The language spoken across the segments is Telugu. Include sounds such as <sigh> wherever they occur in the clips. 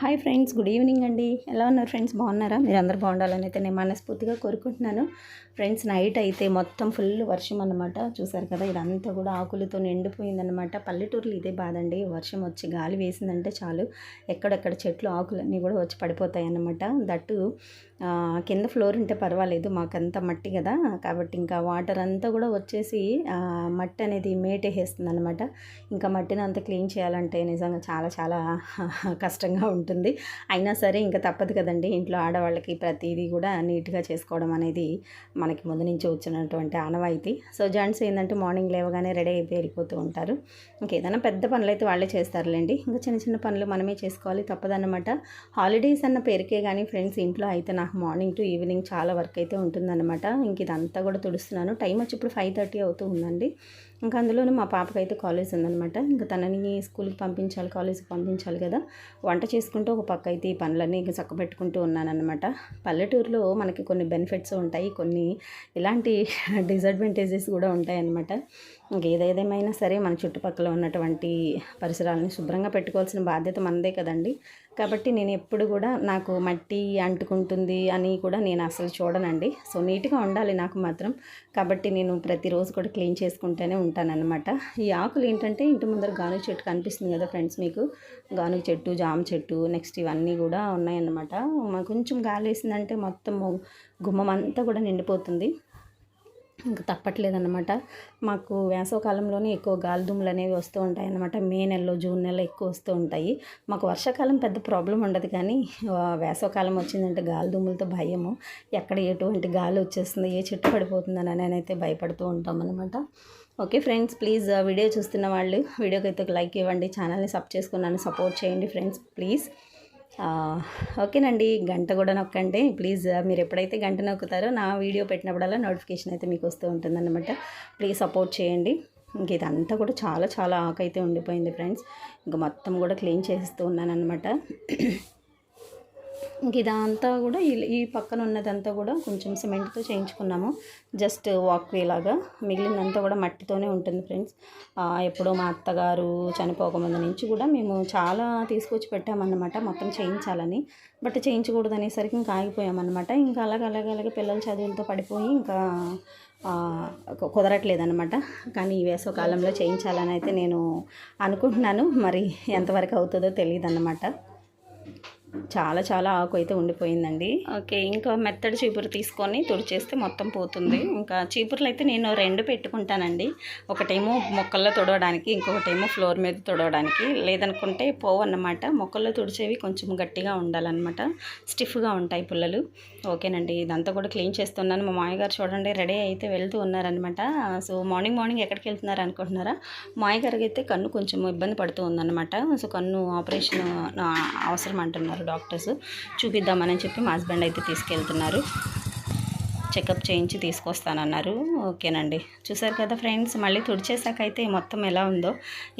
హాయ్ ఫ్రెండ్స్ గుడ్ ఈవినింగ్ అండి. ఎలా ఉన్నారు ఫ్రెండ్స్? బాగున్నారా? మీరు అందరు బాగుండాలని అయితే నేను మనస్ఫూర్తిగా కోరుకుంటున్నాను. ఫ్రెండ్స్ నైట్ అయితే మొత్తం ఫుల్ వర్షం అనమాట చూసారు కదా ఇదంతా కూడా ఆకులతో నిండిపోయిందనమాట పల్లెటూరులు ఇదే బాధండి వర్షం వచ్చి గాలి వేసిందంటే చాలు. ఎక్కడెక్కడ చెట్లు ఆకులన్నీ కూడా వచ్చి పడిపోతాయి అన్నమాట దట్టు కింద ఫ్లోర్ ఉంటే పర్వాలేదు. మాకంతా మట్టి కదా. కాబట్టి ఇంకా వాటర్ అంతా కూడా వచ్చేసి మట్టి అనేది మేటేసేస్తుంది అనమాట ఇంకా మట్టిని అంతా క్లీన్ చేయాలంటే నిజంగా చాలా చాలా <laughs> కష్టంగా ఉంటుంది. ఉంటుంది. అయినా సరే ఇంకా తప్పదు కదండి. ఇంట్లో ఆడవాళ్ళకి ప్రతిదీ కూడా నీట్గా చేసుకోవడం అనేది మనకి ముందు నుంచి వచ్చినటువంటి ఆనవాయితీ. సో జెంట్స్ ఏంటంటే మార్నింగ్ లేవగానే రెడీ అయిపోయి వెళ్ళిపోతూ ఉంటారు. ఇంకేదైనా పెద్ద పనులు అయితే వాళ్ళే చేస్తారులేండి. ఇంకా చిన్న చిన్న పనులు మనమే చేసుకోవాలి తప్పదన్నమాట. హాలిడేస్ అన్న పేరుకే కానీ ఫ్రెండ్స్ ఇంట్లో అయితే నాకు మార్నింగ్ టు ఈవినింగ్ చాలా వర్క్ అయితే ఉంటుందన్నమాట. ఇంక ఇదంతా కూడా తుడుస్తున్నాను. టైం వచ్చి ఇప్పుడు ఫైవ్ థర్టీ అవుతూ ఉందండి. ఇంకా అందులోనే మా పాపకి అయితే కాలేజ్ ఉందనమాట ఇంకా తనని స్కూల్కి పంపించాలి కాలేజీకి పంపించాలి కదా. వంట చేసుకుంటూ ఒక పక్క అయితే ఈ పనులన్నీ ఇంకా చక్కబెట్టుకుంటూ ఉన్నానన్నమాట. పల్లెటూరులో మనకి కొన్ని బెనిఫిట్స్ ఉంటాయి కొన్ని ఇలాంటి <laughs> డిసడ్వాంటేజెస్ కూడా ఉంటాయన్నమాట. ఇంకేదేదేమైనా సరే మన చుట్టుపక్కల ఉన్నటువంటి పరిసరాలని శుభ్రంగా పెట్టుకోవాల్సిన బాధ్యత మనదే కదండి. కాబట్టి నేను ఎప్పుడు కూడా నాకు మట్టి అంటుకుంటుంది అని కూడా నేను అసలు చూడనండి. సో నీట్గా ఉండాలి నాకు మాత్రం. కాబట్టి నేను ప్రతిరోజు కూడా క్లీన్ చేసుకుంటూనే ఉంటానన్నమాట. ఈ ఆకులు ఏంటంటే ఇంటి ముందర గానుగ చెట్టు కనిపిస్తుంది కదా ఫ్రెండ్స్ మీకు? గానుగ చెట్టు జామ చెట్టు నెక్స్ట్ ఇవన్నీ కూడా ఉన్నాయన్నమాట. కొంచెం గాలి వేసిందంటే మొత్తం గుమ్మం అంతా కూడా నిండిపోతుంది. ఇంకా తప్పట్లేదన్నమాట. మాకు వేసవకాలంలోనే ఎక్కువ గాలిదుమ్ములు అనేవి వస్తూ ఉంటాయి అన్నమాట మే నెలలో జూన్ నెలలో ఎక్కువ వస్తూ ఉంటాయి. మాకు వర్షాకాలం పెద్ద ప్రాబ్లం ఉండదు కానీ వేసవకాలం వచ్చిందంటే గాలి దుమ్ములతో భయము. ఎక్కడ ఎటువంటి గాలి వచ్చేస్తుంది ఏ చెట్టు పడిపోతుందని అని అయితే భయపడుతూ ఉంటాం అనమాట ఓకే ఫ్రెండ్స్ ప్లీజ్ వీడియో చూస్తున్న వాళ్ళు వీడియోకి అయితే ఒక లైక్ ఇవ్వండి. ఛానల్ని సబ్ చేసుకున్నాను సపోర్ట్ చేయండి ఫ్రెండ్స్ ప్లీజ్. ఓకేనండి గంట కూడా నొక్కండి. ప్లీజ్ మీరు ఎప్పుడైతే గంట నొక్కుతారో నా వీడియో పెట్టినప్పుడల్లా నోటిఫికేషన్ అయితే మీకు వస్తూ ఉంటుందన్నమాట. ప్లీజ్ సపోర్ట్ చేయండి. ఇంక ఇదంతా కూడా చాలా చాలా ఆకైతే ఉండిపోయింది ఫ్రెండ్స్. ఇంకా మొత్తం కూడా క్లీన్ చేస్తూ ఉన్నానన్నమాట. ఇంక ఇదంతా కూడా ఈ పక్కన ఉన్నదంతా కూడా కొంచెం సిమెంట్తో చేయించుకున్నాము. జస్ట్ వాక్వే లాగా. మిగిలినంతా కూడా మట్టితోనే ఉంటుంది ఫ్రెండ్స్. ఎప్పుడో మా అత్తగారు చనిపోకముందు నుంచి కూడా మేము చాలా తీసుకొచ్చి పెట్టామన్నమాట. మొత్తం చేయించాలని. బట్ చేయించకూడదు అనేసరికి ఇంకా ఆగిపోయామన్నమాట. ఇంకా అలాగ అలాగ అలాగే పిల్లల చదువులతో పడిపోయి ఇంకా కుదరట్లేదన్నమాట. కానీ ఈ వేసవకాలంలో చేయించాలని అయితే నేను అనుకుంటున్నాను. మరి ఎంతవరకు అవుతుందో తెలియదు అన్నమాట చాలా చాలా ఆకు అయితే ఉండిపోయిందండి. ఓకే ఇంకా మెత్తడి చీపురు తీసుకొని తుడిచేస్తే మొత్తం పోతుంది. ఇంకా చీపుర్లు అయితే నేను రెండు పెట్టుకుంటానండి. ఒకటేమో మొక్కల్లో తుడవడానికి ఇంకొకటేమో ఫ్లోర్ మీద తుడవడానికి. లేదనుకుంటే పోవన్నమాట మొక్కల్లో తుడిచేవి కొంచెం గట్టిగా ఉండాలన్నమాట. స్టిఫ్గా ఉంటాయి పుల్లలు. ఓకేనండి ఇదంతా కూడా క్లీన్ చేస్తున్నాను. మా మామయ్యగారు చూడండి రెడీ అయితే వెళ్తూ ఉన్నారనమాట సో మార్నింగ్ మార్నింగ్ ఎక్కడికి వెళ్తున్నారు అనుకుంటున్నారా? మామయ్యగారికి అయితే కన్ను కొంచెం ఇబ్బంది పడుతూ ఉందన్నమాట. సో కన్ను ఆపరేషన్ అవసరం అంటున్నారు. డాక్టర్స్ చూపిద్దామని చెప్పి మా హస్బెండ్ అయితే తీసుకెళ్తున్నారు. చెకప్ చేయించి తీసుకొస్తానన్నారు. ఓకేనండి. చూసారు కదా ఫ్రెండ్స్ మళ్ళీ తుడిచేసాకైతే మొత్తం ఎలా ఉందో.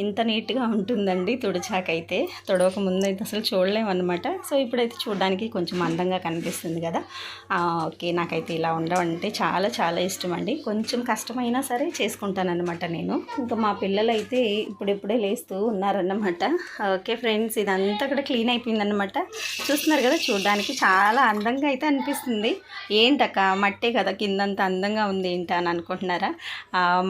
ఇంత నీట్గా ఉంటుందండి తుడిచాకైతే. తుడవక ముందు అయితే అసలు చూడలేమన్నమాట. సో ఇప్పుడైతే చూడడానికి కొంచెం అందంగా కనిపిస్తుంది కదా. ఓకే నాకైతే ఇలా ఉండవంటే అంటే చాలా చాలా ఇష్టం అండి కొంచెం కష్టమైనా సరే చేసుకుంటానన్నమాట నేను. ఇంకా మా పిల్లలు అయితే ఇప్పుడిప్పుడే లేస్తూ ఉన్నారన్నమాట. ఓకే ఫ్రెండ్స్ ఇదంతా కూడా క్లీన్ అయిపోయిందన్నమాట. చూస్తున్నారు కదా చూడడానికి చాలా అందంగా అయితే అనిపిస్తుంది. ఏంటక్క మట్టి కదా? కిందంత అందంగా ఉంది ఏంటి అని అనుకుంటున్నారా?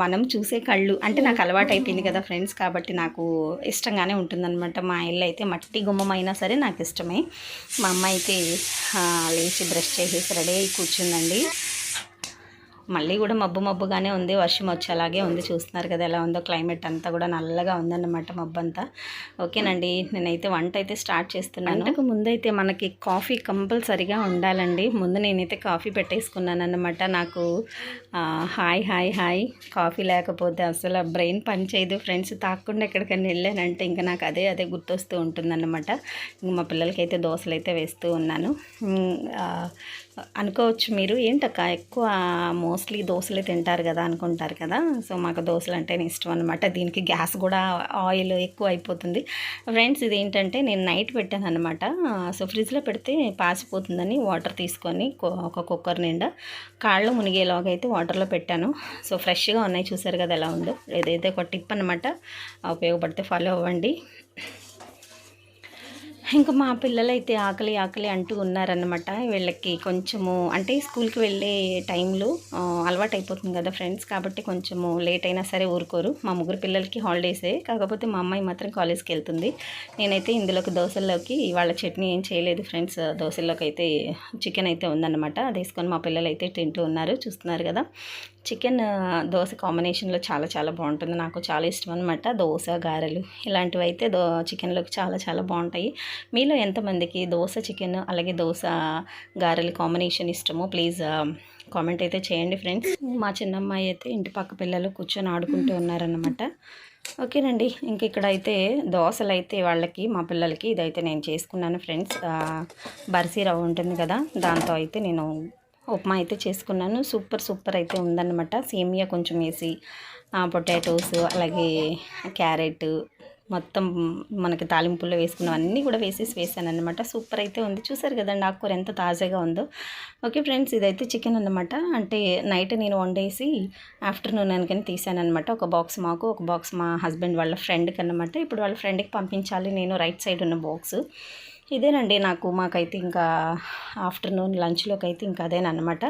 మనం చూసే కళ్ళు. అంటే నాకు అలవాటు అయిపోయింది కదా ఫ్రెండ్స్ కాబట్టి నాకు ఇష్టంగానే ఉంటుందన్నమాట. మా ఇల్లు అయితే మట్టి గుమ్మం అయినా సరే నాకు ఇష్టమే. మా అమ్మ అయితే లేచి బ్రష్ చేసేసి రెడీ అయి కూర్చుందండి. మళ్ళీ కూడా మబ్బు మబ్బుగానే ఉంది వర్షం వచ్చేలాగే ఉంది. చూస్తున్నారు కదా ఎలా ఉందో క్లైమేట్ అంతా కూడా నల్లగా ఉందన్నమాట మబ్బు అంతా ఓకేనండి నేనైతే వంట అయితే స్టార్ట్ చేస్తున్నాను. అంతకు ముందైతే మనకి కాఫీ కంపల్సరిగా ఉండాలండి. ముందు నేనైతే కాఫీ పెట్టేసుకున్నాను అన్నమాట నాకు హాయ్ హాయ్ హాయ్. కాఫీ లేకపోతే అసలు బ్రెయిన్ పని చేయదు. ఫ్రెండ్స్ తాకుండా ఎక్కడికైనా వెళ్ళానంటే ఇంకా నాకు అదే అదే గుర్తొస్తూ ఉంటుందన్నమాట. ఇంక మా పిల్లలకైతే దోశలు అయితే వేస్తూ ఉన్నాను. అనుకోవచ్చు మీరు. ఏంటక్క ఎక్కువ మోస్ట్లీ దోశలే తింటారు కదా అనుకుంటారు కదా. సో మాకు దోశలు అంటేనే ఇష్టం అనమాట దీనికి గ్యాస్ కూడా ఆయిల్ ఎక్కువ అయిపోతుంది. ఫ్రెండ్స్ ఇది ఏంటంటే నేను నైట్ పెట్టాను అనమాట సో ఫ్రిడ్జ్లో పెడితే పాసిపోతుందని వాటర్ తీసుకొని ఒక కుక్కర్ నిండా కాళ్ళు మునిగేలాగా అయితే వాటర్లో పెట్టాను. సో ఫ్రెష్గా ఉన్నాయి. చూసారు కదా ఎలా ఉందో. ఏదైతే ఒక టిప్ అనమాట ఉపయోగపడితే ఫాలో అవ్వండి. ఇంకా మా పిల్లలు అయితే ఆకలి ఆకలి అంటూ ఉన్నారనమాట వీళ్ళకి కొంచెము అంటే స్కూల్కి వెళ్ళే టైంలో అలవాటు అయిపోతుంది కదా ఫ్రెండ్స్. కాబట్టి కొంచెము లేట్ అయినా సరే ఊరుకోరు. మా ముగ్గురు పిల్లలకి హాలిడేసే. కాకపోతే మా అమ్మాయి మాత్రం కాలేజ్కి వెళ్తుంది. నేనైతే ఇందులోకి దోశల్లోకి వాళ్ళ చట్నీ ఏం చేయలేదు ఫ్రెండ్స్. దోశల్లోకి అయితే చికెన్ అయితే ఉందన్నమాట. అది వేసుకొని మా పిల్లలు అయితే తింటూ ఉన్నారు. చూస్తున్నారు కదా. చికెన్ దోశ కాంబినేషన్లో చాలా చాలా బాగుంటుంది. నాకు చాలా ఇష్టం అనమాట దోశ గారెలు. ఇలాంటివి అయితే దో చికెన్లోకి చాలా చాలా బాగుంటాయి. మీలో ఎంతమందికి దోశ చికెన్ అలాగే దోశ గారెలు కాంబినేషన్ ఇష్టమో ప్లీజ్ కామెంట్ అయితే చేయండి ఫ్రెండ్స్. మా చిన్నమ్మాయి అయితే ఇంటి పక్క పిల్లలు కూర్చొని ఆడుకుంటూ ఉన్నారనమాట ఓకేనండి. ఇంక ఇక్కడ అయితే దోశలు అయితే వాళ్ళకి మా పిల్లలకి ఇదైతే నేను చేసుకున్నాను ఫ్రెండ్స్. బర్సీ రవ్వ ఉంటుంది కదా దాంతో అయితే నేను ఉప్మా అయితే చేసుకున్నాను. సూపర్ సూపర్ అయితే ఉందన్నమాట. సేమియా కొంచెం వేసి పొటాటోస్ అలాగే క్యారెట్ మొత్తం మనకి తాలింపుల్లో వేసుకున్నవన్నీ కూడా వేసేసి వేసాను అనమాట సూపర్ అయితే ఉంది. చూసారు కదండి ఆకుకూర ఎంత తాజాగా ఉందో. ఓకే ఫ్రెండ్స్ ఇదైతే చికెన్ అన్నమాట. అంటే నైట్ నేను వండేసి ఆఫ్టర్నూన్ అనుకని తీసాను అనమాట ఒక బాక్స్ మాకు ఒక బాక్స్ మా హస్బెండ్ వాళ్ళ ఫ్రెండ్కి అన్నమాట ఇప్పుడు వాళ్ళ ఫ్రెండ్కి పంపించాలి. నేను రైట్ సైడ్ ఉన్న బాక్స్. ఇదేనండి నాకు మాకైతే ఇంకా ఆఫ్టర్నూన్ లంచ్లోకి అయితే ఇంకా అదేనమాట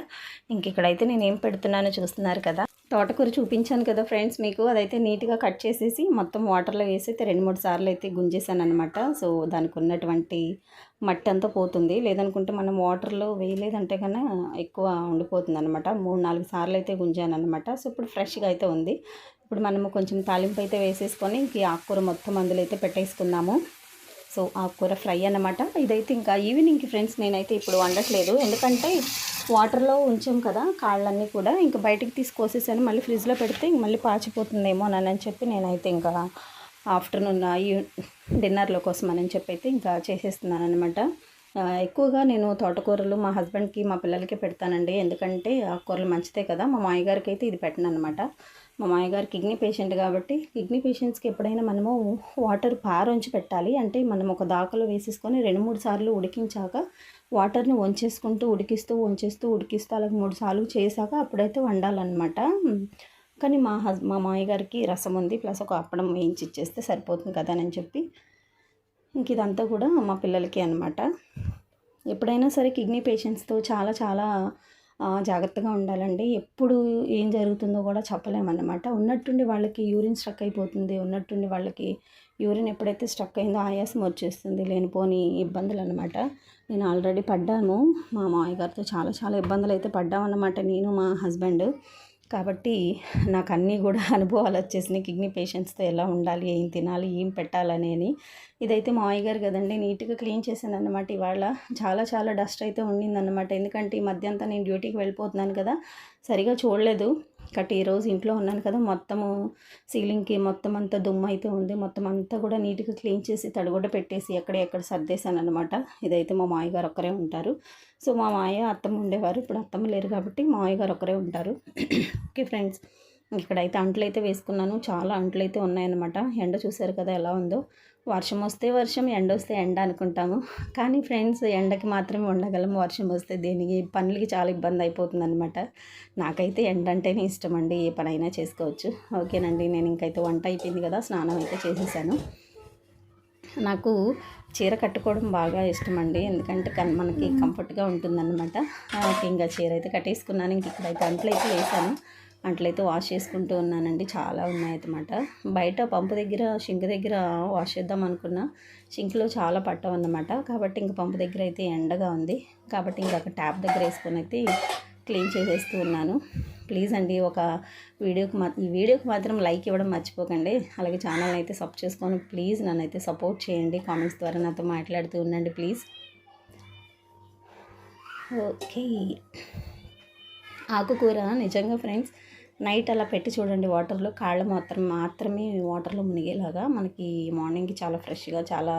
ఇంక ఇక్కడైతే నేను ఏం పెడుతున్నానో చూస్తున్నారు కదా. తోటకూర చూపించాను కదా ఫ్రెండ్స్ మీకు. అదైతే నీట్గా కట్ చేసేసి మొత్తం వాటర్లో వేసి అయితే రెండు మూడు సార్లు అయితే గుంజేసాను అనమాట సో దానికి ఉన్నటువంటి మట్టి అంతా పోతుంది. లేదనుకుంటే మనం వాటర్లో వేయలేదంటే కన్నా ఎక్కువ ఉండిపోతుంది అనమాట మూడు నాలుగు సార్లు అయితే గుంజాను అనమాట సో ఇప్పుడు ఫ్రెష్గా అయితే ఉంది. ఇప్పుడు మనము కొంచెం తాలింపు అయితే వేసేసుకొని ఇంక ఈ ఆకుకూర మొత్తం అందులో అయితే పెట్టేసుకుందాము. సో ఆకుకూర ఫ్రై అన్నమాట. ఇదైతే ఇంకా ఈవినింగ్కి ఫ్రెండ్స్ నేనైతే ఇప్పుడు వండట్లేదు. ఎందుకంటే వాటర్లో ఉంచాం కదా కాళ్ళన్నీ కూడా. ఇంకా బయటికి తీసుకొసేసాను. మళ్ళీ ఫ్రిడ్జ్లో పెడితే ఇంక మళ్ళీ పాచిపోతుందేమో అని చెప్పి నేనైతే ఇంకా ఆఫ్టర్నూన్ ఈ డిన్నర్లో కోసం అని చెప్పి అయితే ఇంకా చేసేస్తున్నాను అనమాట ఎక్కువగా నేను తోటకూరలు మా హస్బెండ్కి మా పిల్లలకి పెడతానండి. ఎందుకంటే ఆకుకూరలు మంచిదే కదా. మా మాయగారికి అయితే ఇది పెట్టను అనమాట మా మామయ్యగారు కిడ్నీ పేషెంట్ కాబట్టి కిడ్నీ పేషెంట్స్కి ఎప్పుడైనా మనము వాటర్ పారొంచి పెట్టాలి. అంటే మనం ఒక దాకలో వేసేసుకొని రెండు మూడు సార్లు ఉడికించాక వాటర్ని వంచేసుకుంటూ ఉడికిస్తూ వంచేస్తూ ఉడికిస్తూ అలాగే మూడు సార్లు చేశాక అప్పుడైతే వండాలన్నమాట. కానీ మా హస్ మా మామయ్య రసం ఉంది. ప్లస్ ఒక అప్పడం వేయించి ఇచ్చేస్తే సరిపోతుంది కదా అని చెప్పి ఇంక ఇదంతా కూడా మా పిల్లలకి అనమాట ఎప్పుడైనా సరే కిడ్నీ పేషెంట్స్తో చాలా చాలా జాగ్రత్తగా ఉండాలండి. ఎప్పుడు ఏం జరుగుతుందో కూడా చెప్పలేమన్నమాట. ఉన్నట్టుండి వాళ్ళకి యూరిన్ స్ట్రక్ అయిపోతుంది. ఉన్నట్టుండి వాళ్ళకి యూరిన్ ఎప్పుడైతే స్ట్రక్ అయిందో ఆయాసం వచ్చేస్తుంది. లేనిపోని ఇబ్బందులు అనమాట నేను ఆల్రెడీ పడ్డాను. మా మామయ్య గారితో చాలా చాలా ఇబ్బందులు అయితే పడ్డామన్నమాట. నేను మా హస్బెండ్. కాబట్టి నాకు అన్నీ కూడా <laughs> అనుభవాలు వచ్చేసినాయి. కిడ్నీ పేషెంట్స్తో ఎలా ఉండాలి ఏం తినాలి ఏం పెట్టాలనేది. ఇదైతే మా గారు కదండి నీట్గా క్లీన్ చేశాను అనమాట ఇవాళ చాలా చాలా డస్ట్ అయితే ఉండిందన్నమాట. ఎందుకంటే ఈ మధ్య అంతా నేను డ్యూటీకి వెళ్ళిపోతున్నాను కదా సరిగా చూడలేదు. కట్ ఈరోజు ఇంట్లో ఉన్నాను కదా మొత్తము సీలింగ్కి మొత్తం అంతా దుమ్ము అయితే ఉంది. మొత్తం అంతా కూడా నీట్గా క్లీన్ చేసి తడిగుడ్డ పెట్టేసి ఎక్కడ ఎక్కడ సర్దేశాను అనమాట ఇదైతే మా మాయగారు ఒక్కరే ఉంటారు. సో మా మాయ అత్తమ్మ ఉండేవారు. ఇప్పుడు అత్తమ్మ లేరు కాబట్టి మాయగారు ఒకరే ఒక్కరే ఉంటారు. ఓకే ఫ్రెండ్స్ ఇక్కడైతే అంట్లు అయితే వేసుకున్నాను. చాలా అంట్లు అయితే ఉన్నాయన్నమాట. ఎండ చూశారు కదా ఎలా ఉందో. వర్షం వస్తే వర్షం ఎండ వస్తే ఎండ అనుకుంటాము. కానీ ఫ్రెండ్స్ ఎండకి మాత్రమే ఉండగలం. వర్షం వస్తే దేనికి పనులకి చాలా ఇబ్బంది అయిపోతుంది అనమాట నాకైతే ఎండ అంటేనే ఇష్టం అండి ఏ పనైనా చేసుకోవచ్చు. ఓకేనండి నేను ఇంకైతే వంట అయిపోయింది కదా స్నానం అయితే చేసేసాను. నాకు చీర కట్టుకోవడం బాగా ఇష్టం అండి ఎందుకంటే కన్ మనకి కంఫర్ట్గా ఉంటుందన్నమాట. ఇంకా చీర అయితే కట్టేసుకున్నాను. ఇంక ఇక్కడైతే అంట్లు అయితే వేసాను. అట్లయితే వాష్ చేసుకుంటూ ఉన్నానండి. చాలా ఉన్నాయన్నమాట. బయట పంపు దగ్గర షింక్ దగ్గర వాష్ చేద్దాం అనుకున్నా షింక్లో చాలా పట్టవన్నమాట కాబట్టి ఇంక పంపు దగ్గర అయితే ఎండగా ఉంది. కాబట్టి ఇంక ట్యాప్ దగ్గర వేసుకొని అయితే క్లీన్ చేసేస్తూ ఉన్నాను. ప్లీజ్ అండి ఒక వీడియోకి మా ఈ వీడియోకి మాత్రం లైక్ ఇవ్వడం మర్చిపోకండి. అలాగే ఛానల్ అయితే సబ్ చేసుకొని ప్లీజ్ నన్ను అయితే సపోర్ట్ చేయండి. కామెంట్స్ ద్వారా నాతో మాట్లాడుతూ ఉండండి ప్లీజ్. ఓకే. ఆకుకూర నిజంగా ఫ్రెండ్స్ నైట్ అలా పెట్టి చూడండి వాటర్లో. కాళ్ళు మాత్రం మాత్రమే వాటర్లో మునిగేలాగా మనకి మార్నింగ్కి చాలా ఫ్రెష్గా చాలా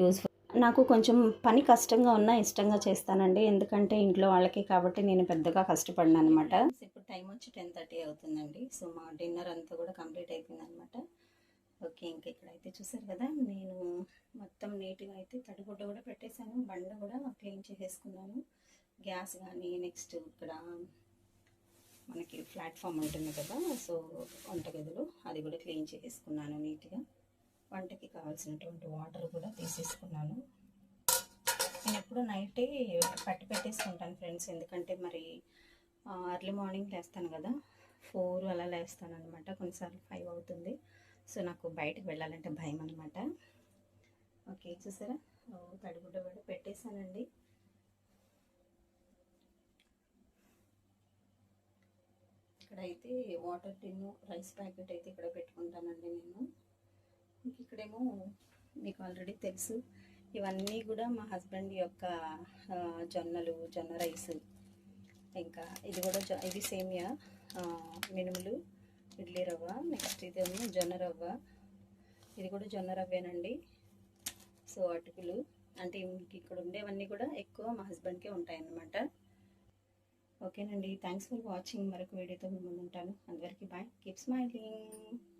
యూస్ఫుల్. నాకు కొంచెం పని కష్టంగా ఉన్నా ఇష్టంగా చేస్తానండి. ఎందుకంటే ఇంట్లో వాళ్ళకి కాబట్టి నేను పెద్దగా కష్టపడిన అనమాట. ఇప్పుడు టైం వచ్చి టెన్ థర్టీ అవుతుందండి. సో మా డిన్నర్ అంతా కూడా కంప్లీట్ అయిపోయింది అనమాట ఓకే ఇంకా ఇక్కడైతే చూసారు కదా నేను మొత్తం నీట్గా అయితే తడిగుడ్డ కూడా పెట్టేశాను. బండ కూడా క్లీన్ చేసేసుకున్నాను. గ్యాస్ కానీ నెక్స్ట్ ఇక్కడ మనకి ప్లాట్ఫామ్ ఉంటుంది కదా సో వంటగదిలో అది కూడా క్లీన్ చేసేసుకున్నాను నీట్గా. వంటకి కావాల్సినటువంటి వాటర్ కూడా తీసేసుకున్నాను. నేను ఎప్పుడు నైటే పట్టి పెట్టేసుకుంటాను ఫ్రెండ్స్ ఎందుకంటే మరి అర్లీ మార్నింగ్ లేస్తాను కదా ఫోర్ అలా లేస్తాను అనమాట కొన్నిసార్లు ఫైవ్ అవుతుంది. సో నాకు బయటకు వెళ్ళాలంటే భయం అనమాట ఓకే చూసారా? ఓ, తడిగుడ్డ కూడా పెట్టేశానండి. ఇక్కడ అయితే వాటర్ టిన్ రైస్ ప్యాకెట్ అయితే ఇక్కడ పెట్టుకుంటానండి నేను. ఇంక ఇక్కడేమో మీకు ఆల్రెడీ తెలుసు. ఇవన్నీ కూడా మా హస్బెండ్ యొక్క జొన్నలు జొన్న రైస్ ఇంకా ఇది కూడా జొ ఇది సేమియా మినుములు ఇడ్లీ రవ్వ నెక్స్ట్ ఇదేమో జొన్న రవ్వ. ఇది కూడా జొన్న రవ్వేనండి. సో అటుకులు. అంటే ఇంక ఇక్కడ ఉండేవన్నీ కూడా ఎక్కువ మా హస్బెండ్కే ఉంటాయన్నమాట. ఓకేనండి. థ్యాంక్స్ ఫర్ వాచింగ్ మరొక వీడియోతో మేము ఉంటాను అందరికీ బాయ్. Keep smiling.